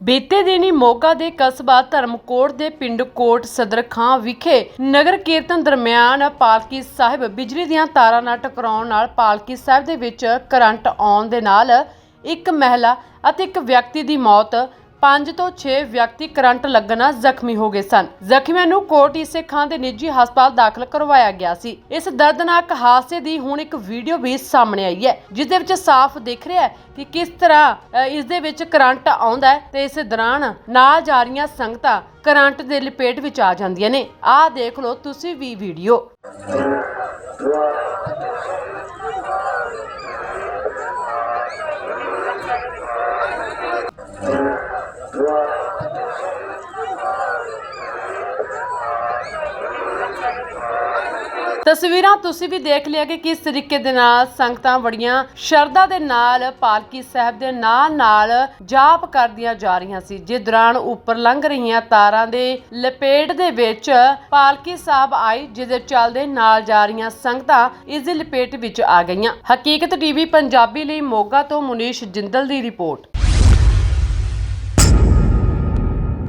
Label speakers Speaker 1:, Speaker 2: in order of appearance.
Speaker 1: ਬੀਤੇ ਦਿਨੀ ਮੋਗਾ ਦੇ ਕਸਬਾ ਧਰਮਕੋਟ ਦੇ ਪਿੰਡ ਕੋਟ ਸਦਰ ਖਾਂ ਵਿਖੇ ਨਗਰ ਕੀਰਤਨ ਦਰਮਿਆਨ ਪਾਲਕੀ ਸਾਹਿਬ ਬਿਜਲੀ ਦੀਆਂ ਤਾਰਾਂ ਨਾਲ ਟਕਰਾਉਣ ਨਾਲ ਪਾਲਕੀ ਸਾਹਿਬ ਦੇ ਵਿੱਚ ਕਰੰਟ ਆਉਣ ਦੇ ਨਾਲ ਇੱਕ ਮਹਿਲਾ ਅਤੇ ਇੱਕ ਵਿਅਕਤੀ ਦੀ ਮੌਤ 5 ਤੋਂ 6 ਵਿਅਕਤੀ ਕਰੰਟ ਲੱਗਣ ਨਾਲ ਜ਼ਖਮੀ ਹੋ ਗਏ ਸਨ। ਜ਼ਖਮੀਆਂ ਨੂੰ ਕੋਟ ਈਸੇ ਖਾਂ ਦੇ ਨਿੱਜੀ ਹਸਪਤਾਲ ਦਾਖਲ ਕਰਵਾਇਆ ਗਿਆ ਸੀ। ਇਸ ਦਰਦਨਾਕ ਹਾਦਸੇ ਦੀ ਹੁਣ ਇੱਕ ਵੀਡੀਓ ਵੀ ਸਾਹਮਣੇ ਆਈ ਹੈ ਜਿਸ ਦੇ ਵਿੱਚ ਸਾਫ਼ ਦਿਖ ਰਿਹਾ ਹੈ ਕਿ ਕਿਸ ਤਰ੍ਹਾਂ ਅ, ਇਸ ਦੇ ਵਿੱਚ ਕਰੰਟ ਆਉਂਦਾ ਹੈ ਤੇ ਇਸ ਦੌਰਾਨ ਨਾਲ ਜਾ ਰਹੀਆਂ ਸੰਗਤਾਂ ਕਰੰਟ ਦੇ ਲਪੇਟ ਵਿੱਚ ਆ ਜਾਂਦੀਆਂ ਨੇ। ਆਹ ਦੇਖ ਲਓ ਤੁਸੀਂ ਵੀ ਵੀਡੀਓ। ਤਸਵੀਰਾਂ ਤੁਸੀਂ ਵੀ ਦੇਖ ਲਿਆ ਕਿ ਕਿਸ ਤਰੀਕੇ ਦੇ ਨਾਲ ਸੰਗਤਾਂ ਬੜੀਆਂ ਸ਼ਰਧਾ ਦੇ ਨਾਲ ਪਾਲਕੀ ਸਾਹਿਬ ਦੇ ਨਾਲ ਨਾਲ ਜਾਪ ਕਰਦੀਆਂ ਜਾ ਰਹੀਆਂ ਸੀ। ਜਿਸ ਦੌਰਾਨ ਉੱਪਰ ਲੰਘ ਰਹੀਆਂ ਤਾਰਾਂ ਦੇ ਲਪੇਟ ਦੇ ਵਿੱਚ ਪਾਲਕੀ ਸਾਹਿਬ ਆਈ, ਜਿਹਦੇ ਚੱਲਦੇ ਨਾਲ ਜਾ ਰਹੀਆਂ ਸੰਗਤਾਂ ਇਸ ਦੀ ਲਪੇਟ ਵਿੱਚ ਆ ਗਈਆਂ। ਹਕੀਕਤ ਟੀਵੀ ਪੰਜਾਬੀ ਲਈ ਮੋਗਾ ਤੋਂ ਮੁਨੀਸ਼ ਜਿੰਦਲ ਦੀ ਰਿਪੋਰਟ।